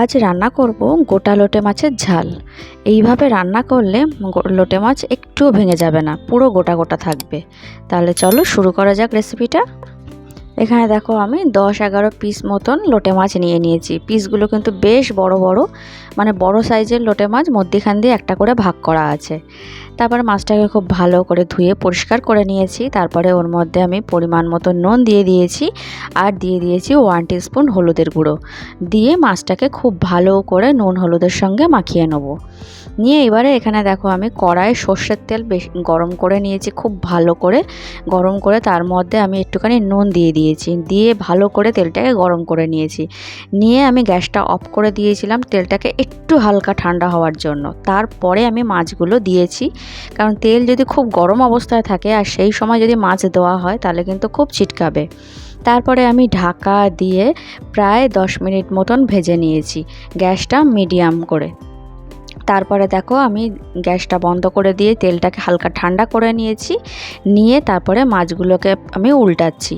আজ রান্না করব গোটা লোটে মাছের ঝাল। এইভাবে রান্না করলে লোটে মাছ একটুও ভেঙে যাবে না, পুরো গোটা গোটা থাকবে। তাহলে চলো শুরু করা যাক রেসিপিটা এখানে দেখো আমি দশ এগারো পিস মতন লোটে মাছ নিয়ে নিয়েছি। পিসগুলো কিন্তু বেশ বড় বড় মানে বড় সাইজের লোটে মাছ মধ্যিখান দিয়ে একটা করে ভাগ করা আছে। তারপর মাছটাকে খুব ভালো করে ধুয়ে পরিষ্কার করে নিয়েছি। তারপরে ওর মধ্যে আমি পরিমাণ মতো নুন দিয়ে দিয়েছি আর দিয়ে দিয়েছি ওয়ান স্পুন হলুদের গুঁড়ো। দিয়ে মাছটাকে খুব ভালো করে নুন হলুদের সঙ্গে মাখিয়ে নেব। নিয়ে এবারে এখানে দেখো আমি কড়াই সর্ষের তেল বেশ গরম করে নিয়েছি, খুব ভালো করে। গরম করে তার মধ্যে আমি একটুখানি নুন দিয়ে দিয়েছি, দিয়ে ভালো করে তেলটাকে গরম করে নিয়েছি। নিয়ে আমি গ্যাসটা অফ করে দিয়েছিলাম তেলটাকে একটু হালকা ঠান্ডা হওয়ার জন্য। তারপরে আমি মাছগুলো দিয়েছি, কারণ তেল যদি খুব গরম অবস্থায় থাকে আর সেই সময় যদি মাছ দেওয়া হয় তাহলে কিন্তু খুব ছিটকাবে। তারপরে আমি ঢাকা দিয়ে প্রায় দশ মিনিট মতন ভেজে নিয়েছি, গ্যাসটা মিডিয়াম করে। তারপরে দেখো আমি গ্যাসটা বন্ধ করে দিয়ে তেলটাকে হালকা ঠান্ডা করে নিয়েছি। নিয়ে তারপরে মাছগুলোকে আমি উল্টাচ্ছি।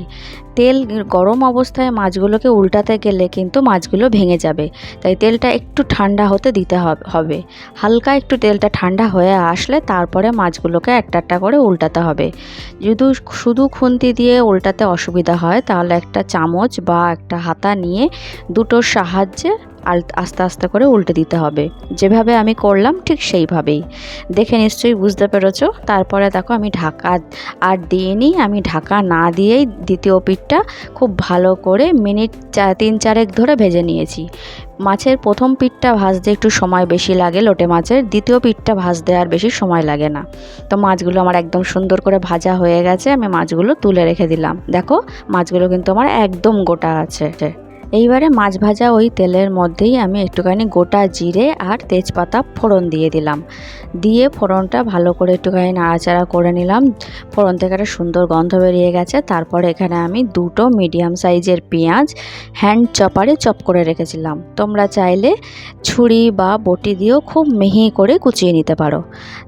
তেল গরম অবস্থায় মাছগুলোকে উল্টাতে গেলে কিন্তু মাছগুলো ভেঙে যাবে। তাই তেলটা একটু ঠান্ডা হতে দিতে হবে হালকা একটু তেলটা ঠান্ডা হয়ে আসলে তারপরে মাছগুলোকে একটা একটা করে উল্টাতে হবে। যদি শুধু খুন্তি দিয়ে উল্টাতে অসুবিধা হয়, তাহলে একটা চামচ বা একটা হাতা নিয়ে দুটোর সাহায্যে আস্তে আস্তে করে উল্টে দিতে হবে। যেভাবে আমি করলাম ঠিক সেইভাবেই। দেখে নিশ্চয়ই বুঝতে পেরেছ? তারপরে দেখো আমি ঢাকা আর দিইনি আমি ঢাকা না দিয়েই দ্বিতীয় পিঠটা খুব ভালো করে মিনিট চা তিন চারেক ধরে ভেজে নিয়েছি। মাছের প্রথম পিঠটা ভাজতে একটু সময় বেশি লাগে লোটে মাছের। দ্বিতীয় পিঠটা ভাজতে আর বেশি সময় লাগে না। তো মাছগুলো আমার একদম সুন্দর করে ভাজা হয়ে গেছে। আমি মাছগুলো তুলে রেখে দিলাম। দেখো, মাছগুলো কিন্তু আমার একদম গোটা আছে। এইবারে মাছ ভাজা ওই তেলের মধ্যেই আমি একটুখানি গোটা জিরে আর তেজপাতা ফোড়ন দিয়ে দিলাম। দিয়ে ফোড়নটা ভালো করে একটুখানি নাড়াচাড়া করে নিলাম। ফোড়ন থেকে একটা সুন্দর গন্ধ বেরিয়ে গেছে। তারপরে এখানে আমি দুটো মিডিয়াম সাইজের পেঁয়াজ হ্যান্ড চপারে চপ করে রেখেছিলাম। তোমরা চাইলে ছুরি বা বটি দিয়েও খুব মিহি করে কুচিয়ে নিতে পারো।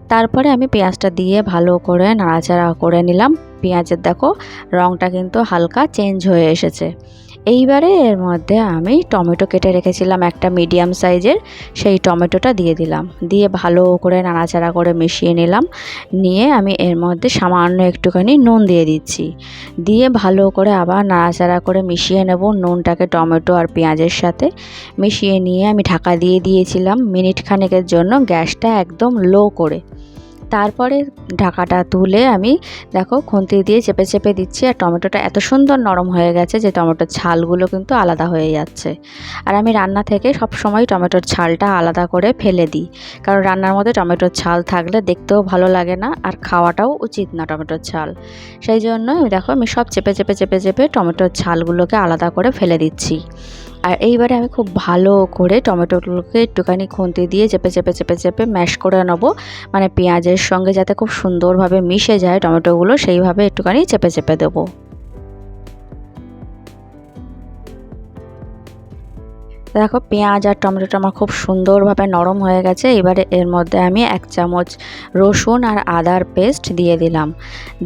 তারপরে আমি পেঁয়াজটা দিয়ে ভালো করে নাড়াচাড়া করে নিলাম। পেঁয়াজের দেখো রঙটা কিন্তু হালকা চেঞ্জ হয়ে এসেছে। এইবারে এর মধ্যে আমি টমেটো কেটে রেখেছিলাম একটা মিডিয়াম সাইজের, সেই টমেটোটা দিয়ে দিলাম। দিয়ে ভালো করে নাড়াচাড়া করে মিশিয়ে নিলাম। নিয়ে আমি এর মধ্যে সামান্য একটুখানি নুন দিয়ে দিচ্ছি। দিয়ে ভালো করে আবার নাড়াচাড়া করে মিশিয়ে নেব নুনটাকে টমেটো আর পেঁয়াজের সাথে। মিশিয়ে নিয়ে আমি ঢাকা দিয়ে দিয়েছিলাম মিনিট খানেকের জন্য গ্যাসটা একদম লো করে। তারপরে ঢাকাটা তুলে আমি, দেখো, খুন্তি দিয়ে চেপে চেপে দিচ্ছি। আর টমেটোটা এত সুন্দর নরম হয়ে গেছে যে টমেটোর ছালগুলো কিন্তু আলাদা হয়ে যাচ্ছে। আর আমি রান্না থেকে সব সময় টমেটোর ছালটা আলাদা করে ফেলে দিই। কারণ রান্নার মধ্যে টমেটোর ছাল থাকলে দেখতেও ভালো লাগে না আর খাওয়াটাও উচিত না টমেটোর ছাল। সেই জন্য দেখো, আমি সব চেপে চেপে চেপে চেপে টমেটোর ছালগুলোকে আলাদা করে ফেলে দিচ্ছি। আর এইবারে আমি খুব ভালো করে টমেটোগুলোকে একটুখানি খুন্তি দিয়ে চেপে চেপে চেপে চেপে ম্যাশ করে নেব। মানে পেঁয়াজের সঙ্গে যাতে খুব সুন্দরভাবে মিশে যায় টমেটোগুলো, সেইভাবে একটুখানি চেপে চেপে দেবো। দেখো, পেঁয়াজ আর টমেটোটা আমার খুব সুন্দরভাবে নরম হয়ে গেছে। এবারে এর মধ্যে আমি এক চামচ রসুন আর আদার পেস্ট দিয়ে দিলাম।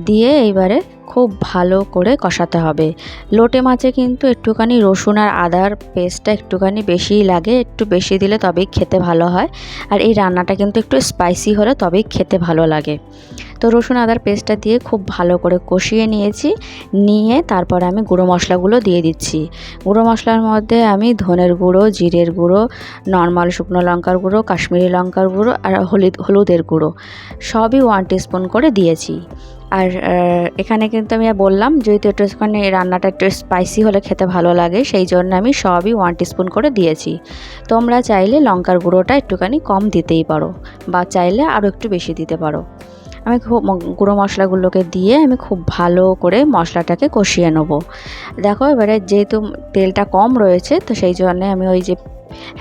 দিয়ে এইবারে খুব ভালো করে কষাতে হবে। লোটে মাছে কিন্তু একটুখানি রসুন আর আদার পেস্টটা একটুখানি বেশিই লাগে, একটু বেশি দিলে তবেই খেতে ভালো হয়। আর এই রান্নাটা কিন্তু একটু স্পাইসি হলে তবেই খেতে ভালো লাগে। তো রসুন আদার পেস্টটা দিয়ে খুব ভালো করে কষিয়ে নিয়েছি। নিয়ে তারপরে আমি গুঁড়ো মশলাগুলো দিয়ে দিচ্ছি। গুঁড়ো মশলার মধ্যে আমি ধনের গুঁড়ো, জিরের গুঁড়ো, নর্মাল শুকনো লঙ্কার গুঁড়ো, কাশ্মীরি লঙ্কার গুঁড়ো আর হলুদ, হলুদের গুঁড়ো। সবই ওয়ান টিস্পুন করে দিয়েছি। আর এখানে কিন্তু আমি বললাম, যেহেতু একটু একটুখানি রান্নাটা একটু স্পাইসি হলে খেতে ভালো লাগে, সেই জন্য আমি সবই ওয়ান টিস্পুন করে দিয়েছি। তোমরা চাইলে লঙ্কার গুঁড়োটা একটুখানি কম দিতেই পারো, বা চাইলে আরও একটু বেশি দিতে পারো। আমি খুব গুঁড়ো মশলাগুলোকে দিয়ে আমি খুব ভালো করে মশলাটাকে কষিয়ে নেব। দেখো এবারে যেহেতু তেলটা কম রয়েছে, তো সেই জন্যে আমি ওই যে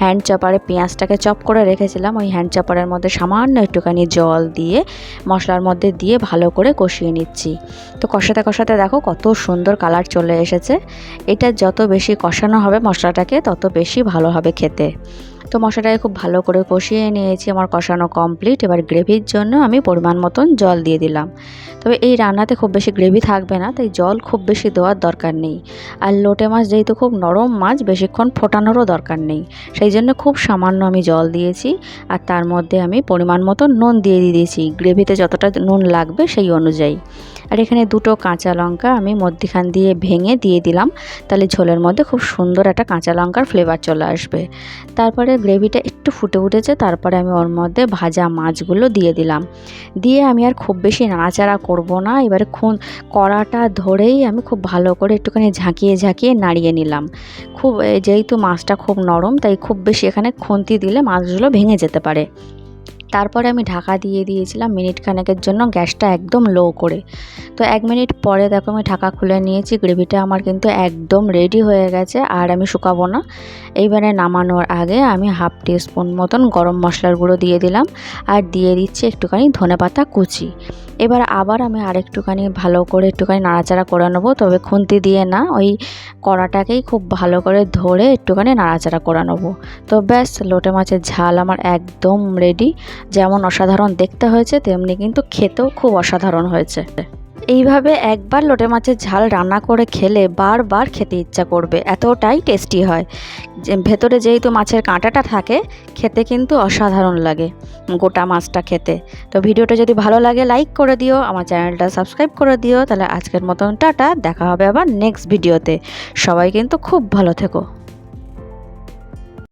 হ্যান্ড চপারে পেঁয়াজটাকে চপ করে রেখেছিলাম, ওই হ্যান্ড চপারের মধ্যে সামান্য একটুখানি জল দিয়ে মশলার মধ্যে দিয়ে ভালো করে কষিয়ে নিচ্ছি। তো কষাতে কষাতে দেখো কত সুন্দর কালার চলে এসেছে। এটা যত বেশি কষানো হবে মশলাটাকে, তত বেশি ভালো হবে খেতে। তো মশলাটাকে খুব ভালো করে কষিয়ে নিয়েছি, আমার কষানো কমপ্লিট এবার গ্রেভির জন্য আমি পরিমাণ মতন জল দিয়ে দিলাম। তবে এই রান্নাতে খুব বেশি গ্রেভি থাকবে না, তাই জল খুব বেশি দেওয়ার দরকার নেই। আর লোটে মাছ যেহেতু খুব নরম মাছ, বেশিক্ষণ ফোটানোরও দরকার নেই। সেই জন্য খুব সামান্য আমি জল দিয়েছি, আর তার মধ্যে আমি পরিমাণ মতো নুন দিয়ে দিয়েছি। গ্রেভিতে যতটা নুন লাগবে সেই অনুযায়ী। আর এখানে দুটো কাঁচা লঙ্কা আমি মধ্যিখান দিয়ে ভেঙে দিয়ে দিলাম। তাহলে ঝোলের মধ্যে খুব সুন্দর একটা কাঁচা লঙ্কার ফ্লেভার চলে আসবে। তারপরে গ্রেভিটা একটু ফুটে উঠেছে, তারপরে আমি ওর মধ্যে ভাজা মাছগুলো দিয়ে দিলাম। দিয়ে আমি আর খুব বেশি নাড়াচাড়া করব না, এবারে খুন কড়াটা ধরেই আমি খুব ভালো করে একটুখানি ঝাঁকিয়ে ঝাঁকিয়ে নাড়িয়ে নিলাম। খুব, যেহেতু মাছটা খুব নরম, তাই খুব বেশি এখানে খুন্তি দিলে মাছগুলো ভেঙে যেতে পারে। তারপরে আমি ঢাকা দিয়ে দিয়েছিলাম মিনিট খানেকের জন্য গ্যাসটা একদম লো করে। তো এক মিনিট পরে দেখো আমি ঢাকা খুলে নিয়েছি, গ্রেভিটা আমার কিন্তু একদম রেডি হয়ে গেছে আর আমি শুকাবো না। এইবারে নামানোর আগে আমি হাফ স্পুন মতন গরম মশলার গুঁড়ো দিয়ে দিলাম আর দিয়ে দিচ্ছি একটুখানি ধনে পাতা কুচি। এবার আবার আমি আরেকটুখানি ভালো করে একটুখানি নাড়াচাড়া করে নেব, তবে খুন্তি দিয়ে না, ওই কড়াটাকেই খুব ভালো করে ধরে একটুখানি নাড়াচাড়া করে নেব। তো ব্যাস, লোটে মাছের ঝাল আমার একদম রেডি যেমন অসাধারণ দেখতে হয়েছে, তেমনি কিন্তু খেতেও খুব অসাধারণ হয়েছে। এইভাবে একবার লোটে মাছের ঝাল রান্না করে খেলে বারবার খেতে ইচ্ছা করবে, এতটাই টেস্টি হয়। ভেতরে যেহেতু মাছের কাঁটাটা থাকে, খেতে কিন্তু অসাধারণ লাগে গোটা মাছটা খেতে। তো ভিডিওটা যদি ভালো লাগে লাইক করে দিও, আমার চ্যানেলটা সাবস্ক্রাইব করে দিও, তাহলে আজকের মতন টাটা, দেখা হবে আবার নেক্সট ভিডিওতে সবাই কিন্তু খুব ভালো থেকো।